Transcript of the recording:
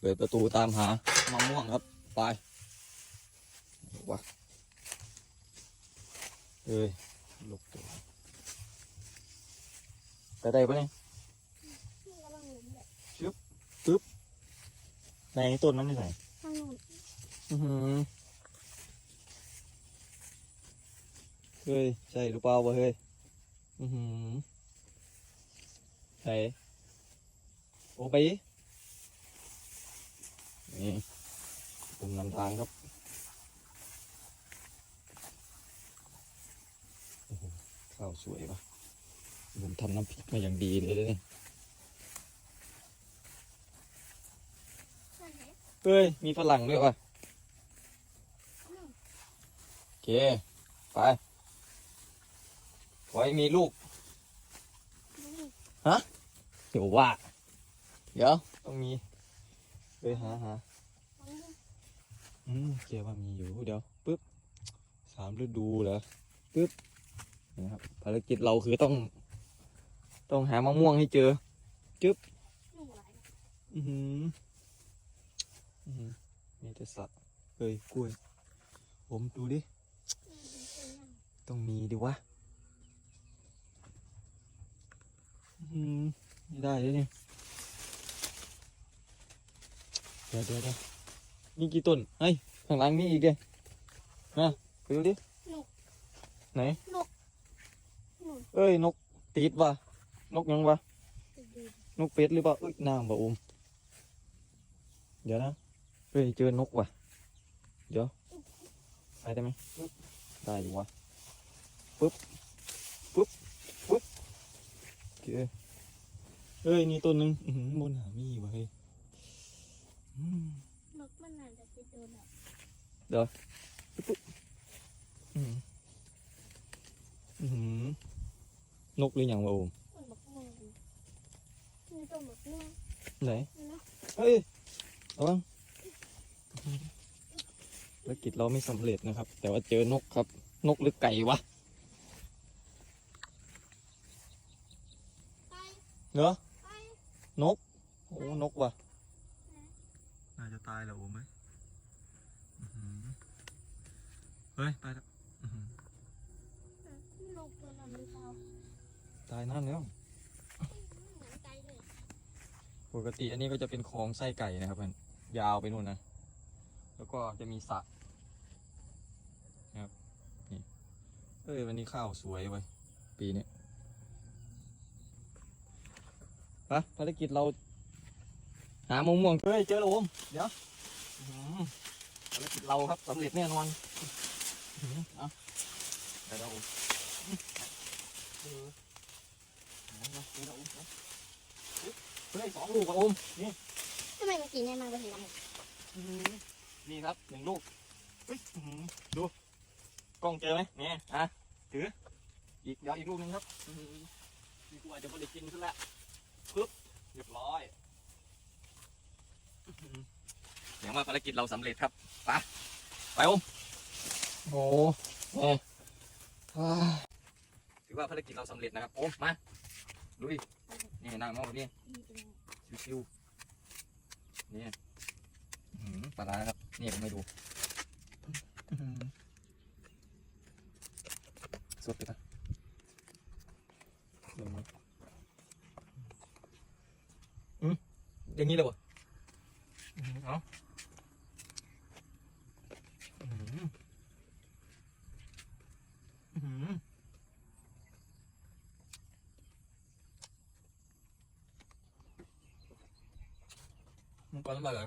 เปิดประตูตามหามะม่วงครับ ไปวะเอ้ยลูกตัวไปได้ปะเนี่ยนี่กำลังหลุมเลยในต้นนั้นที่ไหนทางนู้นอื้อหือเฮ้ย ใช่หรือเปล่าวะเฮ้ย อือหือใช่โอ้ไปดิ นี่ผมนำทางครับโอ้โหข้าวสวยปะผมทำน้ำพริกมาอย่างดีเลยเนี่ยเฮ้ย มีฝรั่งด้วยวะโอเค ไปขอให้มีลูกนี่เดี๋ยวว่า เดี๋ยว ต้องมีไปหาหา อืมเกียว่ามีอยู่เดี๋ยวปึ๊บสามฤดูเหรอปึ๊บนะครับภารกิจเราคือต้อง ต้องหามะม่วงให้เจอนี่ไหลอือหืออือหือมีแต่สัตว์เฮ้ยกล้วย ผมดูดิต้องมีดิวะอืมไม่ได้เลยเนี่ยเดี๋ยวเดี๋ยวเดี๋ยว มีกี่ต้นเฮ้ยข้างหลังมีอีกเดียนะไปดูดิไหนนู่นเอ้ยนกติดวะนกยังวะไปดูนกเป็ดหรือเปล่าเอ้ยนางบ่อมเดี๋ยวนะเฮ้ยเจอนกว่ะเดี๋ยวไปได้ไหมปึ๊บได้อยู่วะปึ๊บปึ๊บปึ๊บโอเคเฮ้ยนี่ต้นหนึงอื้อหือบนหามีวะเฮ้ยอืมนก มันน่าจะไปโดนแบบอื้อหืออื้อหือนกหรือยังวะโอมต้นบักม่วงนี่ต้นบักม่วงไหนนี่นะเฮ้ยระวังภารกิจเราไม่สำเร็จนะครับ แต่ว่าเจอนกครับ นกหรือไก่วะไปเหรอไปนก โอ้ นกว่ะ น่าจะตายแล้วโอ้ ไหมอื้อหือเฮ้ย ไปแล้วอื้อหือนกตัวนั้นหรือเปล่าตายนั่นแล้วเหมือนไก่เลยปกติอันนี้ก็จะเป็นคลองไส้ไก่นะครับมันยาวไปนู่นนะ แล้วก็จะมีสระนะครับนี่เอ้ยวันนี้ข้าวสวยเว้ยปีนี้ไปะภารกิจเรา หามะม่วงเฮ้ยเจอแล้วโอมเดี๋ยวอื้อหือ ภารกิจเราครับสำเร็จแน่นอนอื้อหือเอาได้แล้วโอมเออเอาละเจอแล้วโอมเอาเฮ้ยสองลูกอะโอมนี่ทำไมเมื่อกี้เนี่ยมันไปเห็นอะไรอื้อหือนี่ครับหนึ่งลูกเฮ้ยอื้อหือดูกล้องเจอไหมเนี่ยอะถืออีกเดี๋ยวอีกลูกหนึงครับอื้อหือนี่กูอาจจะไม่ได้กินซะแล้วปึ๊บเรียบร้อยอื้อหือ เดี๋ยวว่าภารกิจเราสำเร็จครับไปไปโอมโอ้เนี่ยอ่าถือว่าภารกิจเราสำเร็จนะครับโอมมาดูดินี่นั่งมองแบบนี้นี่เป็นยังชิวๆนี่อื้อหือปลาร้าครับนี่ผมไม่ดูอื้อหือสดเลยนะลงมาอืมอย่างนี้เลยวะอื้อหือเอาอื้อหืออื้อหือ มันก่อนน้ำลา